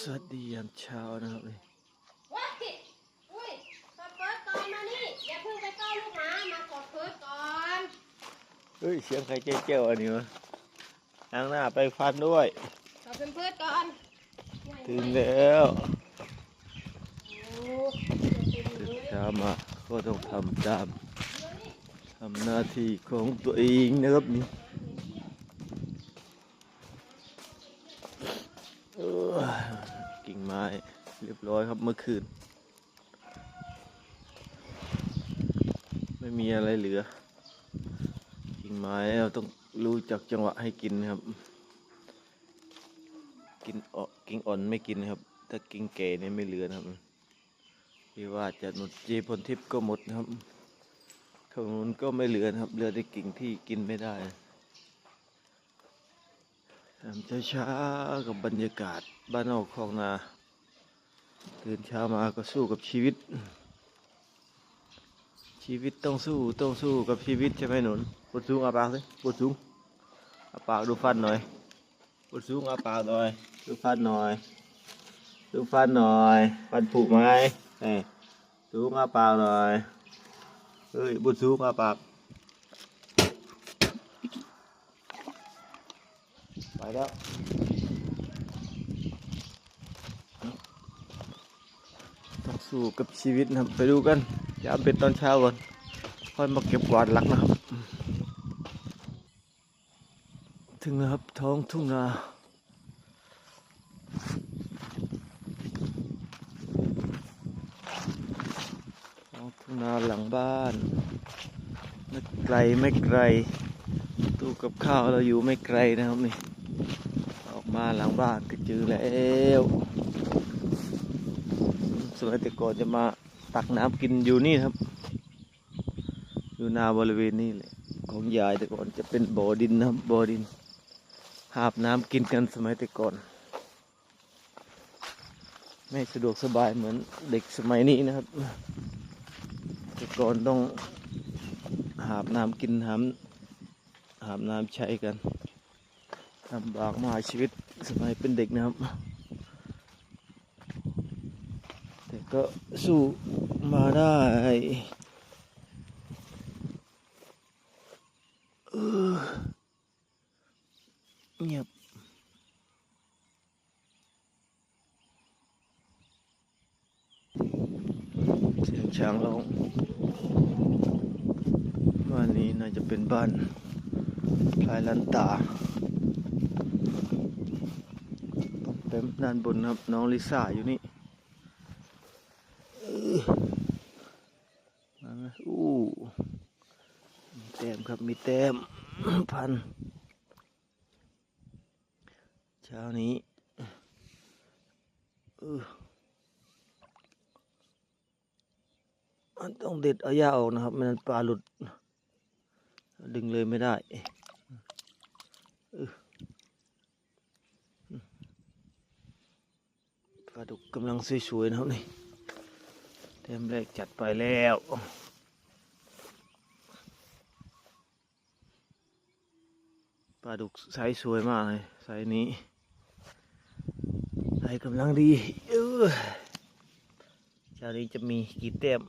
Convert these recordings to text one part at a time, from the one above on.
สวัสดียามเช้านะครับนี่ว้ายอุ้ยกดเปิดก่อนมานี่ อย่าเพิ่งไปต้อนลูกหมามากดเปิดก่อนเฮ้ย เสียงใครเจ๊เจ้าอันนี้วะล้างหน้าไปฟันด้วย กดเป็นเปิดก่อนตื่นแล้วโอ้ตื่นเช้ามาก็ต้องทำตามทำหน้าที่ของตัวเองนะครับนี่เออกิ่งไม้ เรียบร้อยครับเมื่อคืน ไม่มีอะไรเหลือกิ่งไม้เราต้องรู้จักจังหวะให้กินนะครับ กินอ่อกิ่งอ่อนไม่กินนะครับ ถ้ากิ่งแก่เนี่ยไม่เหลือนะครับพี่ว่าจะหนุดเจพลทิพย์ก็หมดนะครับข้างนู้นก็ไม่เหลือนะครับเหลือแต่กิ่งที่กินไม่ได้ทำช้าๆกับบรรยากาศบ้านนอกคลองนา ตื่นเช้ามาก็สู้กับชีวิต ชีวิตต้องสู้ต้องสู้กับชีวิตใช่ไหมหนุนปวดสูงอาปากสิปวดสูงอาปากดูฟันหน่อยปวดสูงอาปากหน่อย ดูฟันหน่อย ดูฟันหน่อย ฟันผุไหมเอ้สูงอาปากหน่อยเฮ้ยบุดสูงอาปากไปแล้วต้อง สู้กับชีวิตนะครับ ไปดูกันยามเป็นตอนเช้าก่อนค่อยมาเก็บกวาดหลักนะครับ ถึงแล้วครับท้องทุ่งนาท้องทุ่งนาหลังบ้าน ไม่ไกลไม่ไกล ตู้กับข้าวเราอยู่ไม่ไกลนะครับนี่ ออกมาหลังบ้านก็เจอแล้ว สมัยแต่ก่อนจะมาตักน้ำกินอยู่นี่ครับ อยู่นาบริเวณนี้เลยของยายแต่ก่อนจะเป็นบ่อดินนะครับบ่อดิน หาบน้ำกินกันสมัยแต่ก่อน ไม่สะดวกสบายเหมือนเด็กสมัยนี้นะครับ แต่ก่อนต้องหาบน้ำกินหามหาบน้ำใช้กันลำบากมากชีวิตสมัยเป็นเด็กนะครับ แต่ ก็สู้มาได้เออเงียบเสียงช้างร้องบ้านนี้น่าจะเป็นบ้านพลายลันตาเต็มด้านบนครับน้องลิซ่าอยู่นี่อื้อมาไหมอู้มีแต้ มครับมีแต้มพัน เช้านี้ออมันต้องเด็ดเอาหญ้าออกนะครับไม่งั้นปลาหลุด ดึงเลยไม่ได้ปลาดุกกำลังสวยๆนะครับนี่เต็มแรกจัดไปแล้ว ลาดุกไซส์สวยมากเลยไซส์นี้ไซส์กำลังดีเออเจ้านี้จะมีกี่แต้ม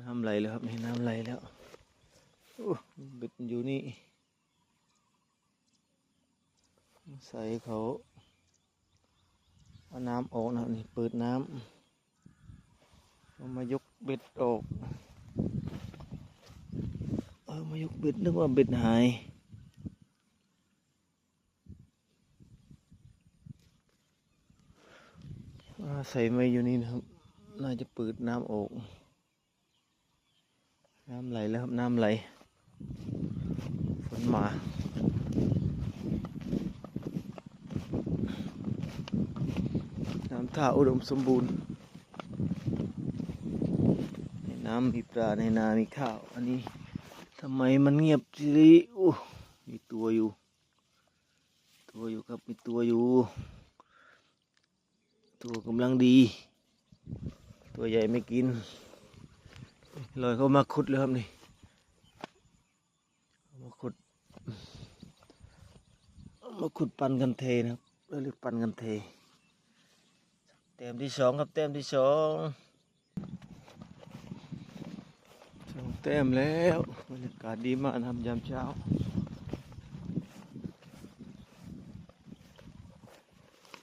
น้ำไหลแล้วครับนี่น้ำไหลแล้วอ้บ็ดอยู่นี่ใส่เขา เอาน้ำออกนะนี่เปิดน้ำเอามายกเบ็ดออกเออมายกเบ็ดนึกว่าเบ็ดหายาใส่ไม้อยู่นี่นะครับ น่าจะเปิดน้ำออก น้ำไหลแล้วครับ น้ำไหลฝนมา น้ำ ท่าอุดมสมบูรณ์ในน้ำมีปลาในนามีข้าว อันนี้ทำไมมันเงียบสิริอู้มีตัวอยู่ ตัวอยู่ครับมีตัวอยู่ ตัวกำลังดี ตัวใหญ่ไม่กินลอยเข้ามาขุดเลยครับนี่มาขุดมาขุดปันกันเทนะครับเรียกปันกันเท เต็มที่สองครับเต็มที่สองสองเต็มแล้วบรรยากาศดีมากนะครับยามเช้า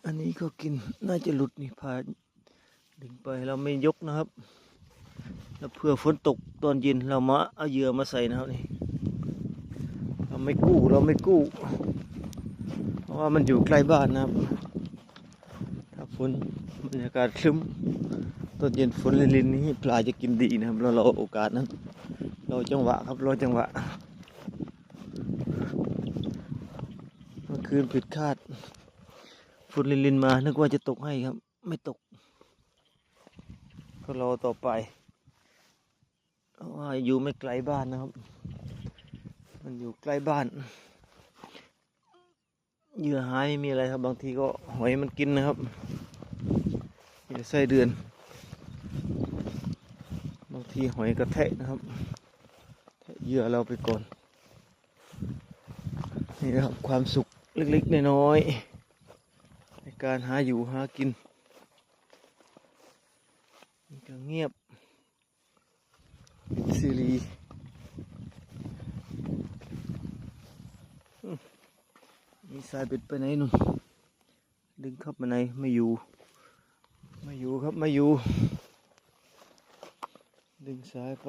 อันนี้ก็กินน่าจะหลุดนี่พาดึงไปเราไม่ยกนะครับ แล้วเพื่อฝนตกตอนเย็นเรามาเอาเหยื่อมาใส่นะครับนี่เราไม่กู้เราไม่กู้ เพราะว่ามันอยู่ใกล้บ้านนะครับถ้าฝน บรรยากาศครึ้มตอนเย็นฝนลินนี้ปลาจะกินดีนะครับเราเราโอกาสนั้นเราจังหวะครับเราจังหวะเมื่อคืนผิดคาดฝนลินๆมานึกว่าจะตกให้ครับ ไม่ตก ก็รอต่อไปเพราะว่าอยู่ไม่ไกลบ้านนะครับ มันอยู่ใกล้บ้านเหยื่อหายไม่มีอะไรครับ บางทีก็หอยมันกินนะครับ หยื่อไส้เดือน บางทีหอยกระแทะนะครับเหยื่อเราไปก่อน นี่นะครับความสุขเล็กๆน้อยๆในการหาอยู่หากินมันก็เงียบซีรีส์มีสายเบ็ดไปไหนนู่นดึงเข้ามาในไม่อยู่ ไม่อยู่ครับไม่อยู่ ดึงสายไป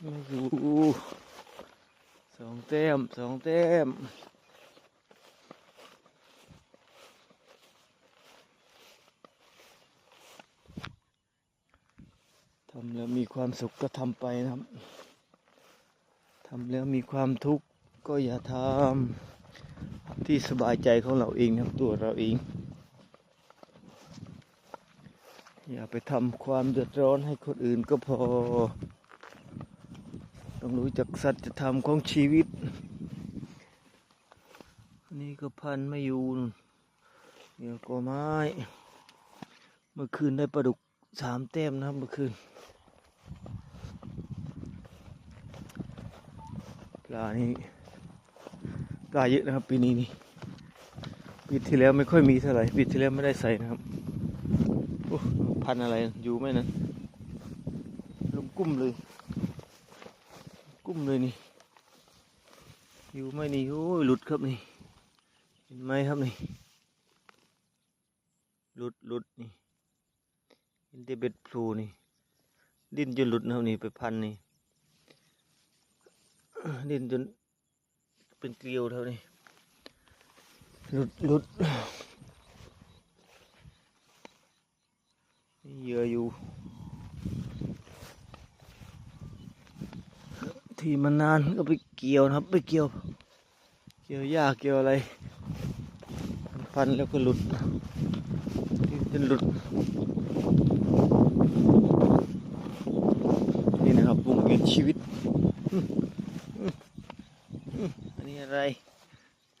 ไม่อยู่สองแต้มสองแต้มทำแล้วมีความสุขก็ทำไปนะครับ ทำแล้วมีความทุกข์ก็อย่าทำที่สบายใจของเราเองนะครับตัวเราเอง อย่าไปทำความเดือดร้อนให้คนอื่นก็พอ ต้องรู้จักสัจธรรมของชีวิต นี่ก็พันไม่อยู่นู่นเดี๋ยวก็ไม้ เมื่อคืนได้ปลาดุกสามแต้มนะครับเมื่อคืนปลานี่ปลาเยอะนะครับ ปีนี้นี่ปีที่แล้วไม่ค่อยมีเท่าไหร่ปีที่แล้วไม่ได้ใส่นะครับ พันธุ์อะไรอยู่ไหมนั้นลุมกุ้มเลย กุ้มเลยนี่ อยู่ไหมนี่โอ้ยหลุดครับนี่เห็นไหมครับนี่ หลุดหลุดนี่เห็นแต่เบ็ดพลูนี่ ดิ้นจนหลุดนะครับนี่ไปพันนี่ดิ้นจนเป็นเกลียวเท่านี้หลุดหลุด เหยื่ออยู่ ที่มันนานก็ไปเกี่ยวนะครับไปเกี่ยว เกี่ยวหญ้าเกี่ยวอะไร พันแล้วก็หลุดดิ้นจนหลุด นี่นะครับวงเวียนชีวิตอันนี้อะไร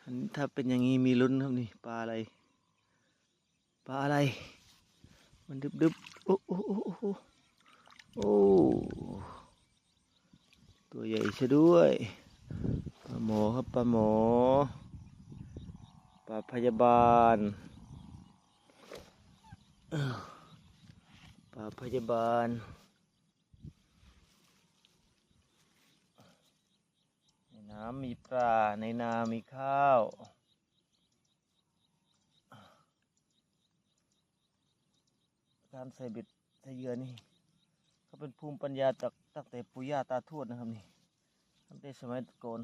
อันนี้ถ้าเป็นอย่างนี้มีลุ้นครับนี่ปลาอะไรปลาอะไร มันดึบดึบโอ้โอ้โอ้โอ้โอ้ตัวใหญ่ซะด้วยปลาหมอครับปลาหมอปลาพยาบาลปลาพยาบาลในน้ำมีปลาในนามีข้าว การใส่เบ็ดใส่เหยื่อนี่เขาเป็นภูมิปัญญาจากตั้งแต่ปู่ย่าตาทวดนะครับนี่ตั้งแต่สมัยก่อน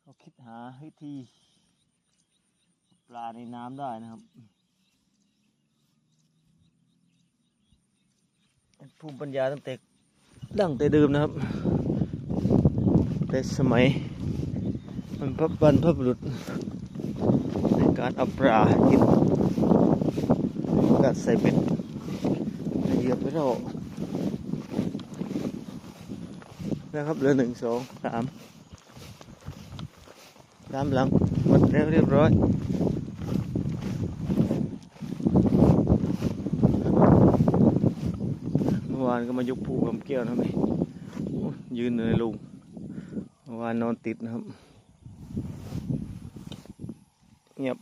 เขาคิดหาวิธีปลาในน้ำได้นะครับเป็นภูมิปัญญาตั้งแต่ดั้งแต่เดิมนะครับ แต่สมัยมันพระบรรพบุรุษในการเอาปลากิน ใส่เป็ดเหยียบไม่เท่นะครับเหลือหนึ่งสองสามสามหลังหมดแล้วเรียบร้อยเมื่อวานก็มายกผูกำเกี้ยวนะไหมยืนเหนื่อยลุงเมื่อวานนอนติดนะครับเงียบ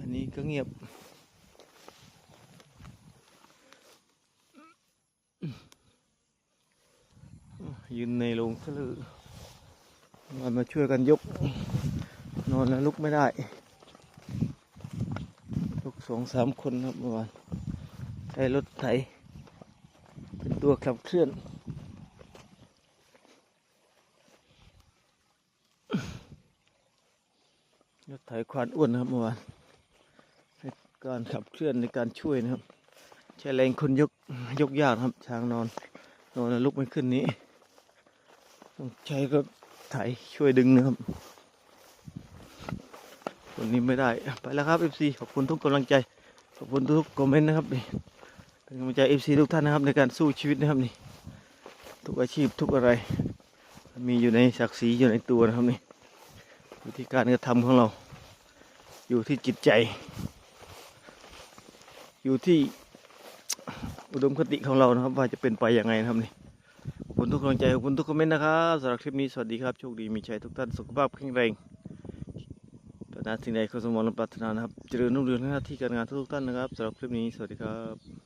อันนี้ก็เงียบ ยืนในโรงซะเลยมามาช่วยกันยก นอนแล้วลุกไม่ได้ลุกสองสามคนครับเมื่อวานใช้รถไถ เป็นตัวขับเคลื่อนรถไถควานอ้วนครับเมื่อวานให้การขับเคลื่อนในการช่วยนะครับใช้แรงคนยกยกยากครับช้างนอนนอนแล้วลุกไม่ขึ้นนี้ ใช้รถไถช่วยดึงนะครับคนนี้ไม่ได้ไปแล้วครับ FC ขอบคุณทุกกำลังใจ ขอบคุณทุกคอมเมนต์นะครับนี่เป็นกำลังใจ FC ทุกท่านนะครับในการสู้ชีวิตนะครับนี่ทุกอาชีพทุกอะไร มีอยู่ในศักดิ์ศรีอยู่ในตัวนะครับนี่อยู่ที่การกระทำของเรา อยู่ที่จิตใจ อยู่ที่อุดมคติของเรานะครับ ว่าจะเป็นไปย่างไงนะครับนี่ คุณทุกกำลังใจขอบคุณทุกคอมเมนต์นะครับสำหรับคลิปนี้สวัสดีครับโชคดีมีชัยทุกท่านสุขภาพแข็งแรงปรารถนาสิ่งใดขอสมหวังละปรารถนานะครับเจริญรุ่งเรืองในหน้าที่การงานทุกท่านนะครับสำหรับคลิปนี้สวัสดีครับ